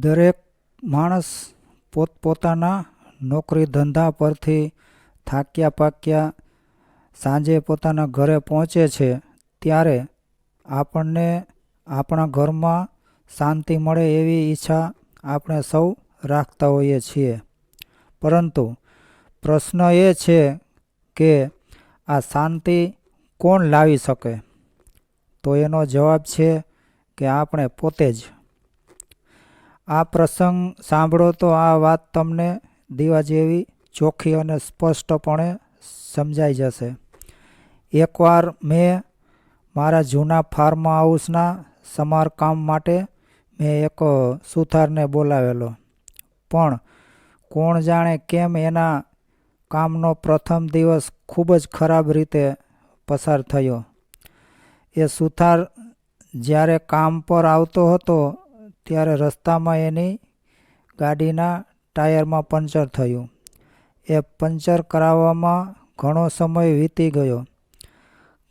દરેક માણસ પોતપોતાના નોકરી ધંધા પરથી થાક્યા પાક્યા સાંજે પોતાના ઘરે પહોંચે છે, ત્યારે આપણને આપણા ઘરમાં શાંતિ મળે એવી ઈચ્છા આપણે સૌ રાખતા હોઈએ છીએ. પરંતુ પ્રશ્ન એ છે કે આ શાંતિ કોણ લાવી શકે? તો એનો જવાબ છે કે આપણે પોતે જ. આ પ્રસંગ સાંભળો તો આ વાત તમને દીવા જેવી ચોખ્ખી અને સ્પષ્ટપણે સમજાઈ જશે. એકવાર મેં મારા જૂના ફાર્મ હાઉસના સમારકામ માટે મેં એક સુથારને બોલાવેલો. પણ કોણ જાણે કેમ એના કામનો પ્રથમ દિવસ ખૂબ જ ખરાબ રીતે પસાર થયો. એ સુથાર જ્યારે કામ પર આવતો હતો ત્યારે રસ્તામાં એની ગાડીના ટાયરમાં પંચર થયું. એ પંચર કરાવવામાં ઘણો સમય વીતી ગયો.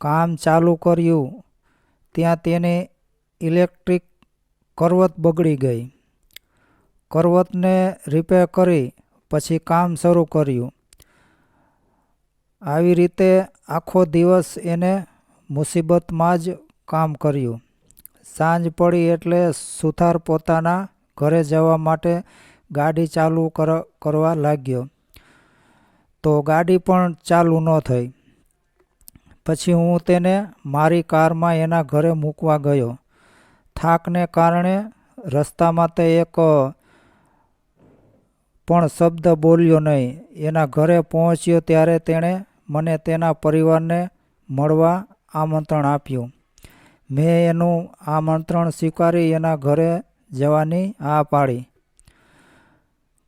કામ ચાલુ કર્યું ત્યાં તેની ઇલેક્ટ્રિક કરવત બગડી ગઈ. કરવતને રિપેર કરી પછી કામ શરૂ કર્યું. આવી રીતે આખો દિવસ એને મુસીબતમાં જ કામ કર્યું. સાંજ પડી એટલે સુથાર પોતાના ઘરે જવા માટે ગાડી ચાલુ કરવા લાગ્યો. તો ગાડી પણ ચાલુ ન થઈ. પછી હું તેને મારી કારમાં એના ઘરે મૂકવા ગયો. થાકને કારણે રસ્તામાં તે એક પણ શબ્દ બોલ્યો નહીં. એના ઘરે પહોંચ્યો ત્યારે તેણે મને તેના પરિવારને મળવા આમંત્રણ આપ્યું. મેં એનું આમંત્રણ સ્વીકારી એના ઘરે જવાની આ પાડી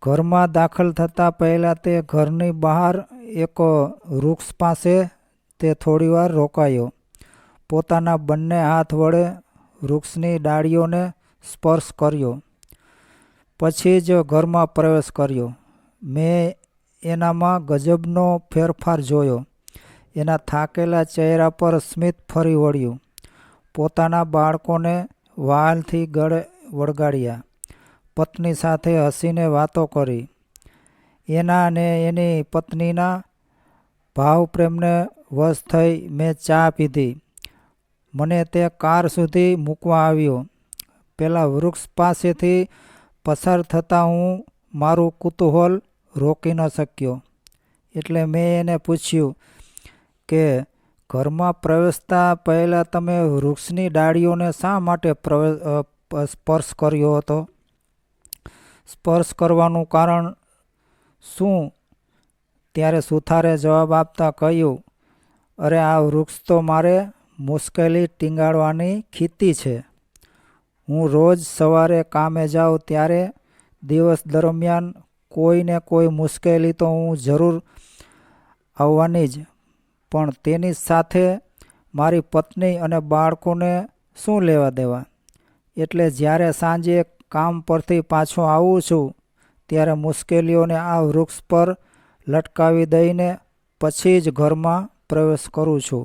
ઘરમાં દાખલ થતાં પહેલાં તે ઘરની બહાર એક વૃક્ષ પાસે તે થોડીવાર રોકાયો. પોતાના બંને હાથ વડે વૃક્ષની ડાળીઓને સ્પર્શ કર્યો. પછી જ ઘરમાં પ્રવેશ કર્યો. મેં એનામાં ગજબનો ફેરફાર જોયો. એના થાકેલા ચહેરા પર સ્મિત ફરી વળ્યું. પોતાના બાળકોને વાલથી ગળે વળગાડ્યા. પત્ની સાથે હસીને વાતો કરી. એના અને એની પત્નીના ભાવપ્રેમને વશ થઈ મેં ચા પીધી. મને તે કાર સુધી મૂકવા આવ્યો. પેલા વૃક્ષ પાસેથી પસાર થતાં હું મારું કુતૂહલ રોકી ન શક્યો. એટલે મેં એને પૂછ્યું કે ઘરમાં પ્રવેશતા પહેલાં તમે વૃક્ષની ડાળીઓને શા માટે સ્પર્શ કર્યો હતો? સ્પર્શ કરવાનું કારણ શું? ત્યારે સુથારે જવાબ આપતા કહ્યું, અરે, આ વૃક્ષ તો મારે મુશ્કેલી ટીંગાડવાની ખીતી છે. હું રોજ સવારે કામે જાઉં ત્યારે દિવસ દરમિયાન કોઈને કોઈ મુશ્કેલી તો હું જરૂર આવવાની જ પણ તેની સાથે મારી પત્ની અને બાળકોને શું લેવા દેવા? એટલે જ્યારે સાંજે કામ પરથી પાછો આવું છું, ત્યારે મુશ્કેલીઓને આ વૃક્ષ પર લટકાવી દઈને પછી જ ઘરમાં પ્રવેશ કરું છું.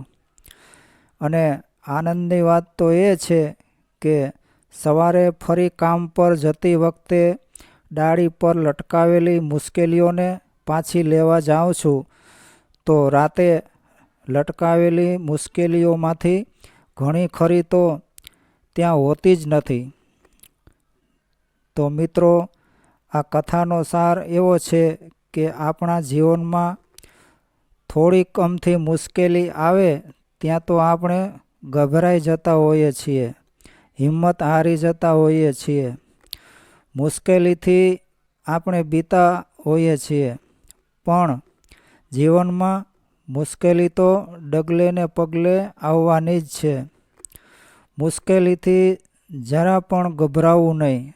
અને આનંદની વાત તો એ છે કે સવારે ફરી કામ પર જતી વખતે ડાળી પર લટકાવેલી મુશ્કેલીઓને પાછી લેવા જાઉં છું, તો રાતે લટકાવેલી મુશ્કેલીઓમાંથી ઘણી ખરી તો ત્યાં હોતી જ નથી. તો મિત્રો, આ કથાનો સાર એવો છે કે આપણા જીવનમાં થોડીક અમથી મુશ્કેલી આવે ત્યાં તો આપણે ગભરાઈ જતા હોઈએ છીએ, હિંમત હારી જતા હોઈએ છીએ. મુશ્કેલીથી આપણે બીતા હોઈએ છીએ. પણ જીવનમાં મુશ્કેલી તો ડગલે ને પગલે આવવાની જ છે. મુશ્કેલીથી જરા પણ ગભરાવું નહીં.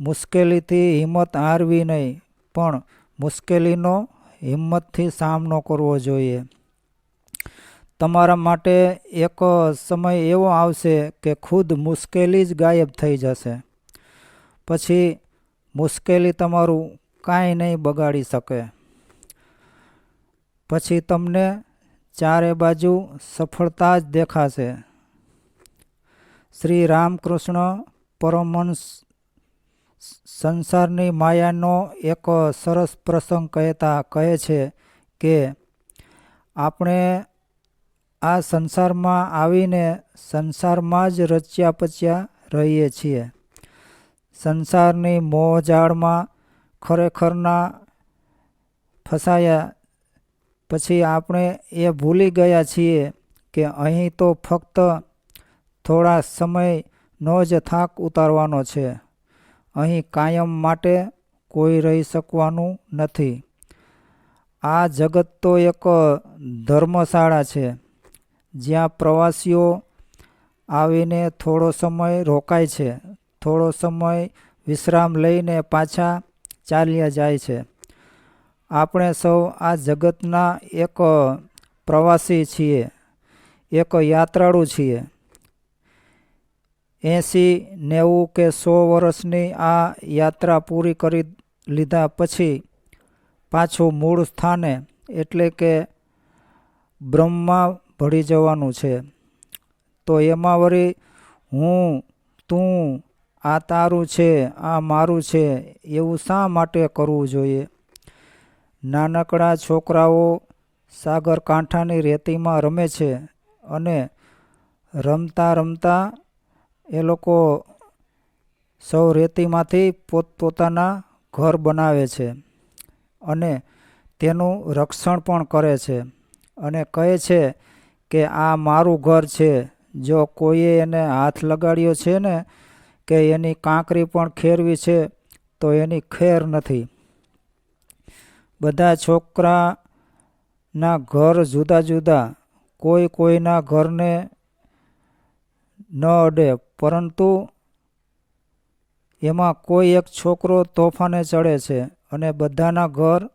મુશ્કેલીથી હિંમત હારવી નહીં, પણ મુશ્કેલીનો હિંમતથી સામનો કરવો જોઈએ. તમારા માટે એક સમય એવો આવશે કે ખુદ મુશ્કેલી જ ગાયબ થઈ જશે. પછી મુશ્કેલી તમારું કાંઈ નહીં બગાડી શકે. પછી તમને ચારે બાજુ સફળતા જ દેખાશે. શ્રી રામકૃષ્ણ પરમહંસ સંસારની માયાનો એક સરસ પ્રસંગ કહેતા કહે છે કે, આપણે આ સંસારમાં આવીને સંસારમાં જ રચ્યા પચ્યા રહીએ છીએ. સંસારની મોહજાળમાં ખરેખરના ફસાયા પછી આપણે એ ભૂલી ગયા છીએ કે અહીં તો ફક્ત થોડા સમયનો જ થાક ઉતારવાનો છે. અહીં કાયમ માટે કોઈ રહી શકવાનું નથી. આ જગત તો એક ધર્મશાળા છે. જ્યાં પ્રવાસીઓ આવીને થોડો સમય રોકાય છે. થોડો સમય વિશ્રામ લઈને પાછા ચાલ્યા જાય છે. આપણે સૌ આ જગતના એક પ્રવાસી છીએ, એક યાત્રાળુ છીએ. એંસી નેવું કે સો વર્ષની આ યાત્રા પૂરી કરી લીધા પછી પાછું મૂળ સ્થાને એટલે કે બ્રહ્મમાં ભળી જવાનું છે. તો એમાં વળી હું, તું, આ તારું છે, આ મારું છે, એવું શા માટે કરવું જોઈએ? નાનકડા છોકરાઓ સાગરકાંઠાની રેતીમાં રમે છે અને રમતા રમતા એ લોકો સૌ રેતીમાંથી પોતપોતાના ઘર બનાવે છે અને તેનું રક્ષણ પણ કરે છે અને કહે છે કે આ મારું ઘર છે. જો કોઈએ એને હાથ લગાડ્યો છે ને કે એની કાંકરી પણ ખેરવી છે, તો એની ખેર નથી. બધા છોકરાના ઘર જુદા જુદા, કોઈ કોઈના ઘરને ન અડે, પરંતુ એમાં કોઈ એક છોકરો તોફાને ચડે છે અને બધાના ઘર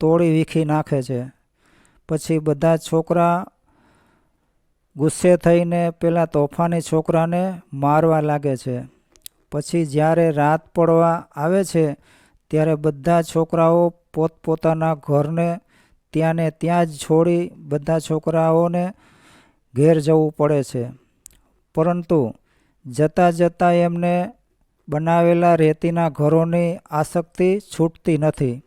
તોડી વીખી નાખે છે. પછી બધા છોકરા ગુસ્સે થઈને પેલા તોફાની છોકરાને મારવા લાગે છે. પછી જ્યારે રાત પડવા આવે છે ત્યારે બધા છોકરાઓ પોતપોતાના ઘરને ત્યાંને ત્યાં જ છોડી બધા છોકરાઓને ઘેર જવું પડે છે. પરંતુ જતાં જતાં એમને બનાવેલા રેતીના ઘરોની આસક્તિ છૂટતી નથી.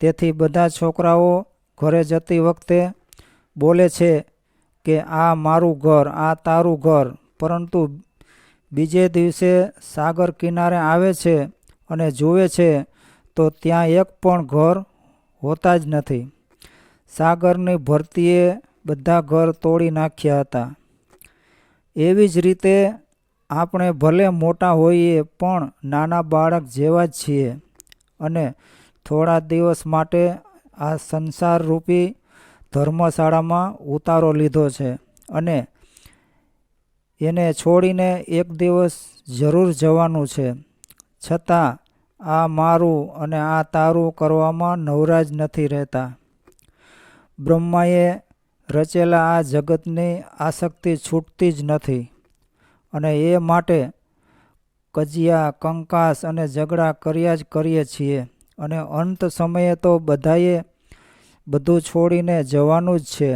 તેથી બધા છોકરાઓ ઘરે જતી વખતે બોલે છે કે, આ મારું ઘર, આ તારું ઘર. પરંતુ બીજે દિવસે સાગર કિનારે આવે છે અને જુએ છે તો ત્યાં એક પણ ઘર હોતા જ નથી. સાગરની ભરતીએ બધા ઘર તોડી નાખ્યા હતા. એવી જ રીતે આપણે ભલે મોટા હોઈએ પણ નાના બાળક જેવા જ છીએ અને થોડા દિવસ માટે આ સંસારરૂપી ધર્મશાળામાં ઉતારો લીધો છે અને એને છોડીને એક દિવસ જરૂર જવાનું છે. છતાં આ મારું અને આ તારું કરવામાં નવરાજ નથી રહેતા. બ્રહ્માએ રચેલા આ જગતની આસક્તિ છૂટતી જ નથી અને એ માટે કજિયા, કંકાસ અને ઝઘડા કર્યા જ કરીએ છીએ અને અંત સમયે તો બધાએ બધું છોડીને જવાનું જ છે.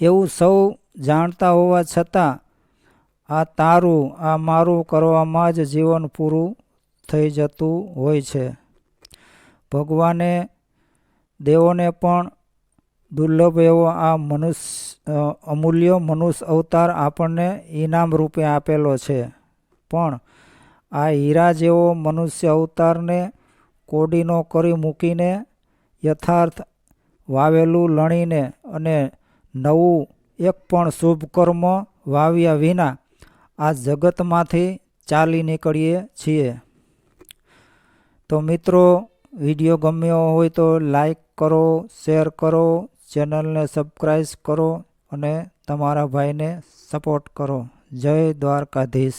એવું સૌ જાણતા હોવા છતાં આ તારું, આ મારું કરવામાં જ જીવન પૂરું થઈ જતું હોય છે. ભગવાને, દેવોને પણ દુર્લભ એવો આ મનુષ્ય અમૂલ્ય મનુષ્ય અવતાર આપણને ઇનામ રૂપે આપેલો છે. પણ આ હીરા જેવો મનુષ્ય અવતારને કોડીનો કરી મૂકીને યથાર્થ વાવેલું લણીને અને નવું એક પણ શુભ કર્મ વાવ્યા વિના આ જગતમાંથી ચાલી નીકળીએ છીએ. તો મિત્રો, વીડિયો ગમ્યો હોય તો લાઈક કરો, શેર કરો, ચેનલને સબસ્ક્રાઈબ કરો અને તમારા ભાઈને સપોર્ટ કરો. જય દ્વારકાધીશ.